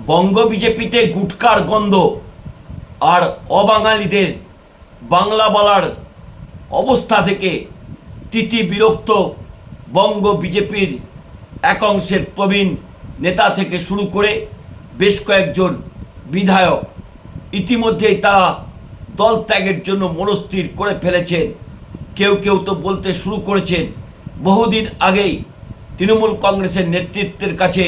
বঙ্গ বিজেপিতে গুটকার গন্ধ আর অবাঙালিদের বাংলা বলার অবস্থা থেকে তিতি বিরক্ত বঙ্গ বিজেপির এক অংশের প্রবীণ নেতা থেকে শুরু করে বেশ কয়েকজন বিধায়ক ইতিমধ্যেই তারা দল ত্যাগের জন্য মনস্থির করে ফেলেছেন। কেউ কেউ তো বলতে শুরু করেছেন, বহুদিন আগেই তৃণমূল কংগ্রেসের নেতৃত্বের কাছে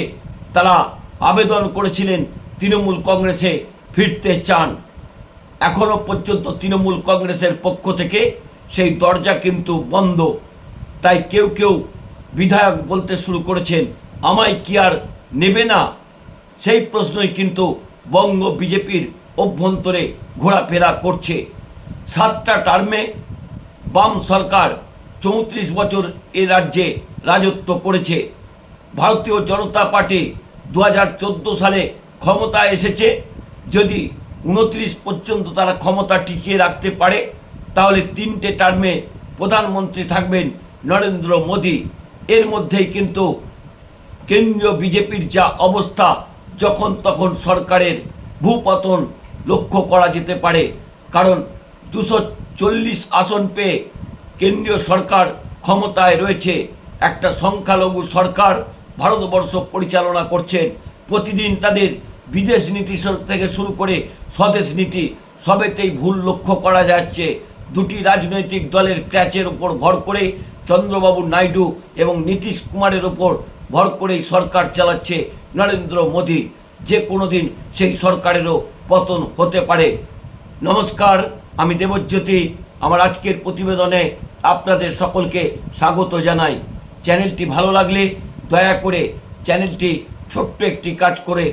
তারা আবেদন করেছিলেন তৃণমূল কংগ্রেসে ফিরতে চান। এখনও পর্যন্ত তৃণমূল কংগ্রেসের পক্ষ থেকে সেই দরজা কিন্তু বন্ধ। তাই কেউ কেউ বিধায়ক বলতে শুরু করেছেন, আমায় কি আর নেবে না? সেই প্রশ্নই কিন্তু বঙ্গ বিজেপির অভ্যন্তরে ঘোরাফেরা করছে। সাতটা টার্মে বাম সরকার চৌত্রিশ বছর এ রাজ্যে রাজত্ব করেছে। ভারতীয় জনতা পার্টি দু হাজার চোদ্দ সালে ক্ষমতা এসেছে। যদি উনত্রিশ পর্যন্ত তারা ক্ষমতা টিকিয়ে রাখতে পারে, তাহলে তিনটে টার্মে প্রধানমন্ত্রী থাকবেন নরেন্দ্র মোদী। এর মধ্যেই কিন্তু কেন্দ্রীয় বিজেপির যা অবস্থা, যখন তখন সরকারের ভূপতন লক্ষ্য করা যেতে পারে। কারণ দুশো চল্লিশ আসন পেয়ে কেন্দ্রীয় সরকার ক্ষমতায় রয়েছে। একটা সংখ্যালঘু সরকার ভারতবর্ষ পরিচালনা করছেন। প্রতিদিন তাদের বিদেশ নীতি থেকে শুরু করে স্বদেশ নীতি, সবেতেই ভুল লক্ষ্য করা যাচ্ছে। দুটি রাজনৈতিক দলের ক্র্যাচের ওপর ভর করে চন্দ্রবাবু নাইডু এবং নীতিশ কুমারের ওপর ভর করেই সরকার চালাচ্ছে নরেন্দ্র মোদী। যে কোনো দিন সেই সরকারেরও পতন হতে পারে। নমস্কার, আমি দেবজ্যোতি। আমার আজকের প্রতিবেদনে আপনাদের সকলকে স্বাগত জানাই। চ্যানেলটি ভালো লাগলে দয়া করে চ্যানেলটি ছোট্ট একটি কাজ করে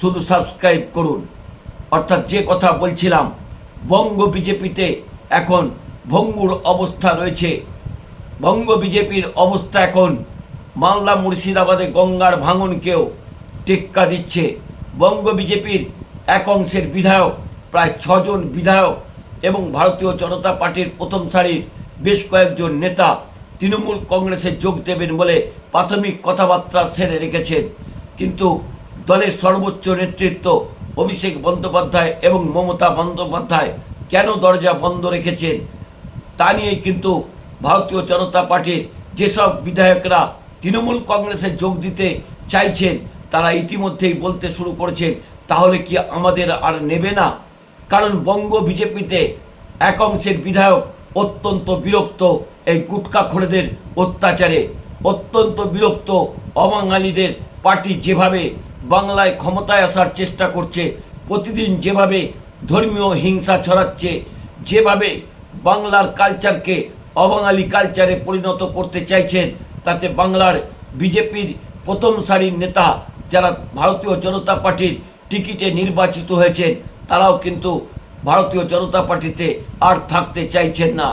শুধু সাবস্ক্রাইব করুন। অর্থাৎ যে কথা বলছিলাম, বঙ্গ বিজেপিতে এখন ভঙ্গুর অবস্থা রয়েছে। বঙ্গ বিজেপির অবস্থা এখন মালদা মুর্শিদাবাদে গঙ্গার ভাঙনকেও টেক্কা দিচ্ছে। বঙ্গ বিজেপির এক অংশের বিধায়ক, প্রায় ছজন বিধায়ক এবং ভারতীয় জনতা পার্টির প্রথম সারির বেশ কয়েকজন নেতা তৃণমূল কংগ্রেসে যোগ দেবেন বলে প্রাথমিক কথাবার্তা সেরে রেখেছেন। কিন্তু দলের সর্বোচ্চ নেতৃত্ব অভিষেক বন্দ্যোপাধ্যায় এবং মমতা বন্দ্যোপাধ্যায় কেন দরজা বন্ধ রেখেছেন, তা নিয়েই কিন্তু ভারতীয় জনতা পার্টির যেসব বিধায়করা তৃণমূল কংগ্রেসে যোগ দিতে চাইছেন, তারা ইতিমধ্যেই বলতে শুরু করেছেন, তাহলে কি আমাদের আর নেবে না? কারণ বঙ্গ বিজেপিতে এক অংশের বিধায়ক অত্যন্ত বিরক্ত। এই গুটকাখোরেদের অত্যাচারে অত্যন্ত বিরক্ত অবাঙালিদের পার্টি যেভাবে বাংলায় ক্ষমতায় আসার চেষ্টা করছে, প্রতিদিন যেভাবে ধর্মীয় হিংসা ছড়াচ্ছে, যেভাবে বাংলার কালচারকে অবাঙালি কালচারে পরিণত করতে চাইছেন, তাতে বাংলার বিজেপির প্রথম সারির নেতা যারা ভারতীয় জনতা পার্টির টিকিটে নির্বাচিত হয়েছেন, তারাও কিন্তু ভারতীয় জনতা পার্টিতে আর থাকতে চাইছেন না।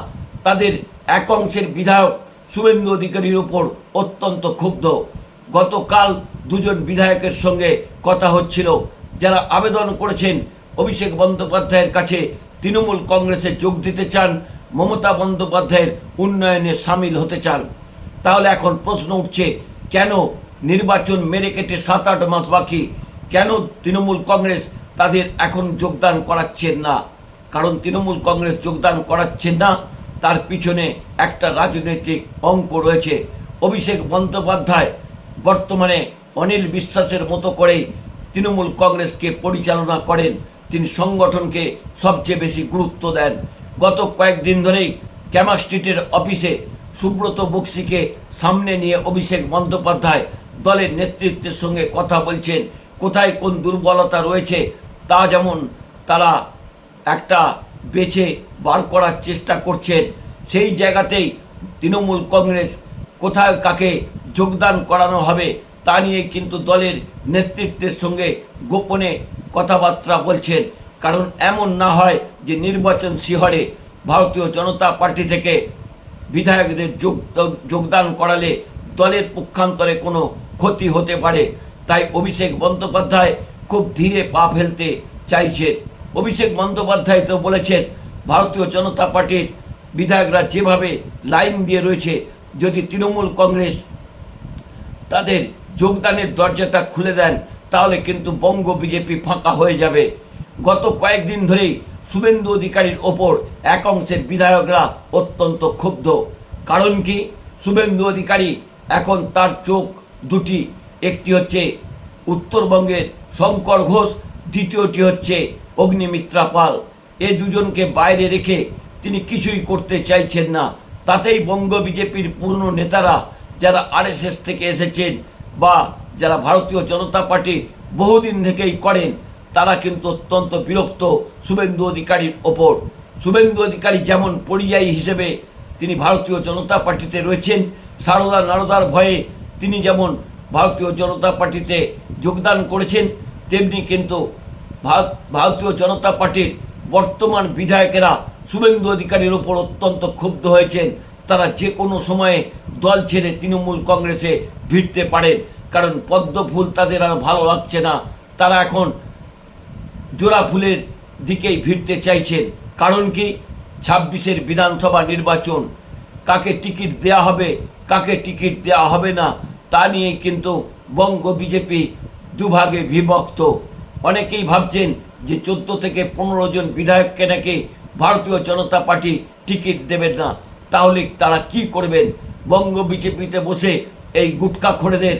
তাদের এক অংশের বিধায়ক শুভেন্দু অধিকারীর ওপর অত্যন্ত ক্ষুব্ধ। গতকাল দুজন বিধায়কের সঙ্গে কথা হচ্ছিল। যারা আবেদন করেছেন, অভিষেক বন্দ্যোপাধ্যায়ের কাছে তৃণমূল কংগ্রেসে যোগ দিতে চান, মমতা বন্দ্যোপাধ্যায়ের উন্নয়নে সামিল হতে চান। তাহলে এখন প্রশ্ন উঠছে, কেন নির্বাচন মেরে কেটে সাত আট মাস বাকি? কেন তৃণমূল কংগ্রেস তাদের এখন যোগদান করাচ্ছেন না? কারণ তৃণমূল কংগ্রেস যোগদান করাচ্ছেন না। তার পিছনে একটা রাজনৈতিক অঙ্ক রয়েছে। অভিষেক বন্দ্যোপাধ্যায় বর্তমানে অনিল বিশ্বাসের মতো করেই তৃণমূল কংগ্রেসকে পরিচালনা করেন। তিনি সংগঠনকে সবচেয়ে বেশি গুরুত্ব দেন। গত কয়েকদিন ধরেই ক্যামা স্ট্রিটের অফিসে সুব্রত বক্সিকে সামনে নিয়ে অভিষেক বন্দ্যোপাধ্যায় দলের নেতৃত্বের সঙ্গে কথা বলছেন, কোথায় কোন দুর্বলতা রয়েছে তা যেমন তারা একটা বেছে বার করার চেষ্টা করছেন। সেই জায়গাতেই তৃণমূল কংগ্রেস কোথায় কাকে যোগদান করানো হবে তা নিয়ে কিন্তু দলের নেতৃত্বের সঙ্গে গোপনে কথাবার্তা বলছেন। কারণ এমন না হয় যে নির্বাচন শিহরে ভারতীয় জনতা পার্টি থেকে বিধায়কদের যোগ, যোগদান করালে দলের পক্ষান্তরে কোনো ক্ষতি হতে পারে। তাই অভিষেক বন্দ্যোপাধ্যায় খুব ধীরে পা ফেলতে চাইছেন। অভিষেক বন্দ্যোপাধ্যায় তো বলেছেন, ভারতীয় জনতা পার্টির বিধায়করা যেভাবে লাইন দিয়ে রয়েছে, যদি তৃণমূল কংগ্রেস তাদের যোগদানের দরজাটা খুলে দেন, তাহলে কিন্তু বঙ্গ বিজেপি ফাঁকা হয়ে যাবে। গত কয়েকদিন ধরেই শুভেন্দু অধিকারীর ওপর এক অংশের বিধায়করা অত্যন্ত ক্ষুব্ধ। কারণ কি? শুভেন্দু অধিকারী এখন তার চোখ দুটি, একটি হচ্ছে উত্তরবঙ্গের শঙ্কর ঘোষ, দ্বিতীয়টি হচ্ছে অগ্নিমিত্রা পাল, এ দুজনকে বাইরে রেখে তিনি কিছুই করতে চাইছেন না। তাতেই বঙ্গ বিজেপির পুরনো নেতারা, যারা আরএসএস থেকে এসেছেন বা যারা ভারতীয় জনতা পার্টি বহুদিন থেকেই করেন, তারা কিন্তু অত্যন্ত বিরক্ত শুভেন্দু অধিকারীর ওপর। শুভেন্দু অধিকারী যেমন পরিযায়ী হিসেবে তিনি ভারতীয় জনতা পার্টিতে রয়েছেন, সারদা নারদার ভয়ে তিনি যেমন ভারতীয় জনতা পার্টিতে যোগদান করেছেন, তেমনি কিন্তু ভারত ভারতীয় জনতা পার্টির বর্তমান বিধায়কেরা শুভেন্দু অধিকারীর ওপর অত্যন্ত ক্ষুব্ধ হয়েছেন। তারা যে কোনো সময়ে দল ছেড়ে তৃণমূল কংগ্রেসে ভিড়তে পারেন। কারণ পদ্ম ফুল তাদের আর ভালো লাগছে না। তারা এখন জোড়া ফুলের দিকেই ভিড়তে চাইছেন। কারণ কি? ছাব্বিশের বিধানসভা নির্বাচন। কাকে টিকিট দেয়া হবে, কাকে টিকিট দেওয়া হবে না, তা নিয়ে কিন্তু বঙ্গ বিজেপি দুভাগে বিভক্ত। অনেকেই ভাবছেন যে চোদ্দ থেকে পনেরো জন বিধায়ককে নাকি ভারতীয় জনতা পার্টি টিকিট দেবেন না। তাহলে তারা কি করবেন? বঙ্গ বিজেপিতে বসে এই গুটকা খোরেদের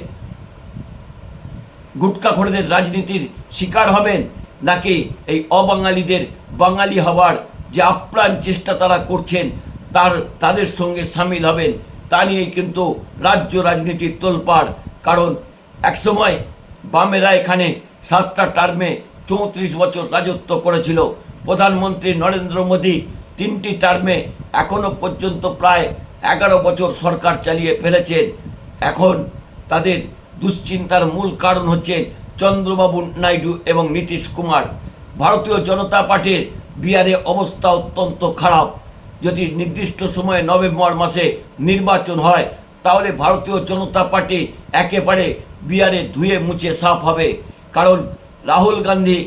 গুটকাখোরদের রাজনীতির শিকার হবেন নাকি এই অবাঙালিদের বাঙালি হবার যে আপ্রাণ চেষ্টা তারা করছেন, তার, তাদের সঙ্গে সামিল হবেন? তা নিয়ে কিন্তু রাজ্য রাজনীতির তোলপাড়। কারণ একসময় বামেরা এখানে সাতটা টার্মে চৌত্রিশ বছর রাজত্ব করেছিল। প্রধানমন্ত্রী নরেন্দ্র মোদী তিনটি টার্মে এখনও পর্যন্ত প্রায় এগারো বছর সরকার চালিয়ে ফেলেছেন। এখন তাদের দুশ্চিন্তার মূল কারণ হচ্ছে চন্দ্রবাবু নাইডু এবং নীতিশ কুমার। ভারতীয় জনতা পার্টির বিহারে অবস্থা অত্যন্ত খারাপ। যদি নির্দিষ্ট সময়ে নভেম্বর মাসে নির্বাচন হয়, তাহলে ভারতীয় জনতা পার্টি একেবারে বিহারে ধুয়ে মুছে সাফ হবে। কারণ রাহুল গান্ধী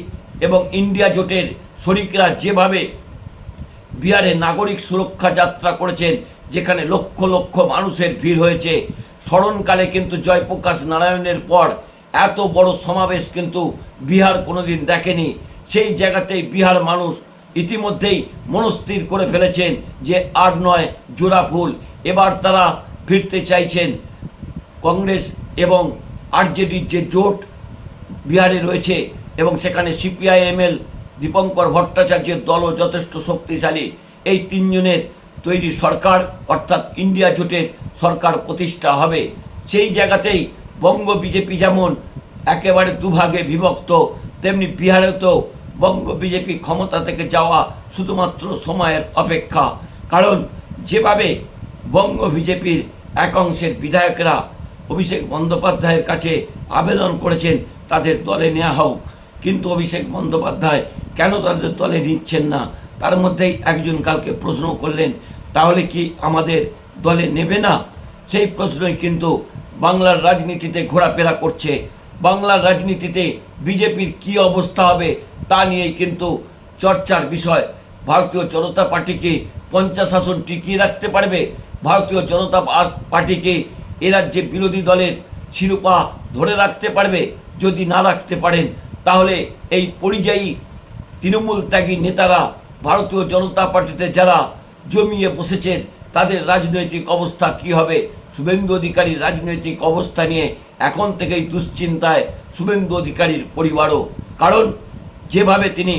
এবং ইন্ডিয়া জোটের শরিকরা যেভাবে বিহারে নাগরিক সুরক্ষা যাত্রা করেছেন, যেখানে লক্ষ লক্ষ মানুষের ভিড় হয়েছে, স্মরণকালে কিন্তু জয়প্রকাশ নারায়ণের পর এত বড় সমাবেশ কিন্তু বিহার কোনোদিন দেখেনি। সেই জায়গাতেই বিহার মানুষ ইতিমধ্যেই মনস্থির করে ফেলেছেন যে আর নয় জোড়া ফুল। এবার তারা ফিরতে চাইছেন কংগ্রেস এবং আরজেডির যে জোট বিহারে রয়েছে এবং সেখানে সিপিআইএমএল দীপঙ্কর ভট্টাচার্যের দলও যথেষ্ট শক্তিশালী। এই তিনজনের তৈরি সরকার, অর্থাৎ ইন্ডিয়া জোটের সরকার প্রতিষ্ঠা হবে। সেই জায়গাতেই বঙ্গ বিজেপি যেমন একেবারে দুভাগে বিভক্ত, তেমনি বিহারেতেও বঙ্গ বিজেপি ক্ষমতা থেকে যাওয়া শুধুমাত্র সময়ের অপেক্ষা। কারণ যেভাবে বঙ্গ বিজেপির এক অংশের বিধায়করা অভিষেক বন্দ্যোপাধ্যায়ের কাছে আবেদন করেছেন তাদের দলে নেওয়া হোক। কিন্তু অভিষেক বন্দ্যোপাধ্যায় কেন তাদের দলে নিচ্ছেন না? তার মধ্যেই একজন কালকে প্রশ্ন করলেন, তাহলে কি আমাদের দলে নেবে না? সেই প্রশ্নই কিন্তু বাংলার রাজনীতিতে ঘোরাফেরা করছে। বাংলার রাজনীতিতে বিজেপির কি অবস্থা হবে তা নিয়েই কিন্তু চর্চার বিষয়। ভারতীয় জনতা পার্টিকে পঞ্চাশ আসন টিকিয়ে রাখতে পারবে? ভারতীয় জনতা পার্টিকে এ রাজ্যে বিরোধী দলের শিরোপা ধরে রাখতে পারবে, যদি না রাখতে পারেন, তাহলে এই পরিযায়ী তৃণমূল ত্যাগী নেতারা, ভারতীয় জনতা পার্টিতে যারা জমিয়ে বসেছেন, তাদের রাজনৈতিক অবস্থা কি হবে? শুভেন্দু অধিকারীর রাজনৈতিক অবস্থা নিয়ে এখন থেকেই দুশ্চিন্তায় শুভেন্দু অধিকারীর পরিবারও। কারণ যেভাবে তিনি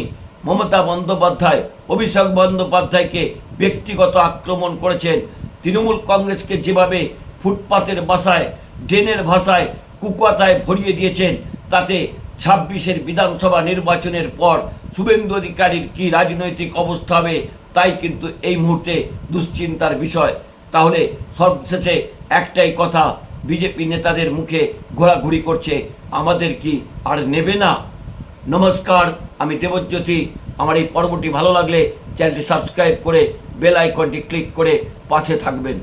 মমতা বন্দ্যোপাধ্যায়, অভিষেক বন্দ্যোপাধ্যায়কে ব্যক্তিগত আক্রমণ করেছেন, তৃণমূল কংগ্রেসকে যেভাবে ফুটপাতের বাসায় ড্রেনের ভাষায় কুকাতায় ভরিয়ে দিয়েছেন। তাতে ছাব্বিশের বিধানসভা নির্বাচনের পর শুভেন্দু অধিকারীর কী রাজনৈতিক অবস্থা হবে, তাই কিন্তু এই মুহূর্তে দুশ্চিন্তার বিষয়। তাহলে সবশেষে একটাই কথা, বিজেপি নেতাদের মুখে ঘোরাঘুরি করছে, আমাদের কি আর নেবে না? নমস্কার, আমি দেবজ্যোতি। আমার এই পর্বটি ভালো লাগলে চ্যানেলটি সাবস্ক্রাইব করে বেল আইকনটি ক্লিক করে পাশে থাকবেন।